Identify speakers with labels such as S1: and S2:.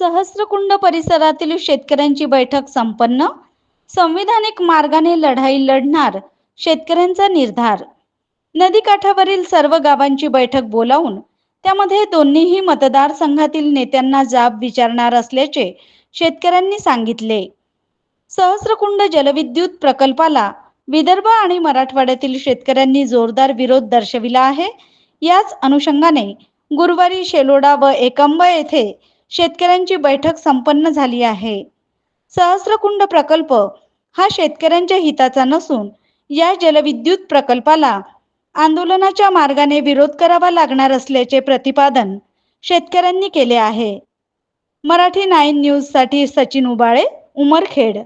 S1: सहस्रकुंड परिसरातील शेतकऱ्यांची बैठक संपन्न. संविधानिक मार्गाने लढाई लढणार शेतकऱ्यांचा निर्धार. नदीकाठावरील सर्व गावांची बैठक बोलावून त्यामध्ये दोन्हीही मतदारसंघातील नेत्यांना जाब विचारणार असल्याचे शेतकऱ्यांनी सांगितले. सहस्रकुंड जलविद्युत प्रकल्पाला विदर्भ आणि मराठवाड्यातील शेतकऱ्यांनी जोरदार विरोध दर्शविला आहे. याच अनुषंगाने गुरुवारी शेलोडा व एकंब येथे शेतकऱ्यांची बैठक संपन्न झाली आहे. सहस्रकुंड प्रकल्प हा शेतकऱ्यांच्या हिताचा नसून या जलविद्युत प्रकल्पाला आंदोलनाच्या मार्गाने विरोध करावा लागणार असल्याचे प्रतिपादन शेतकऱ्यांनी केले आहे. मराठी नाईन न्यूजसाठी सचिन उबाळे उमरखेड.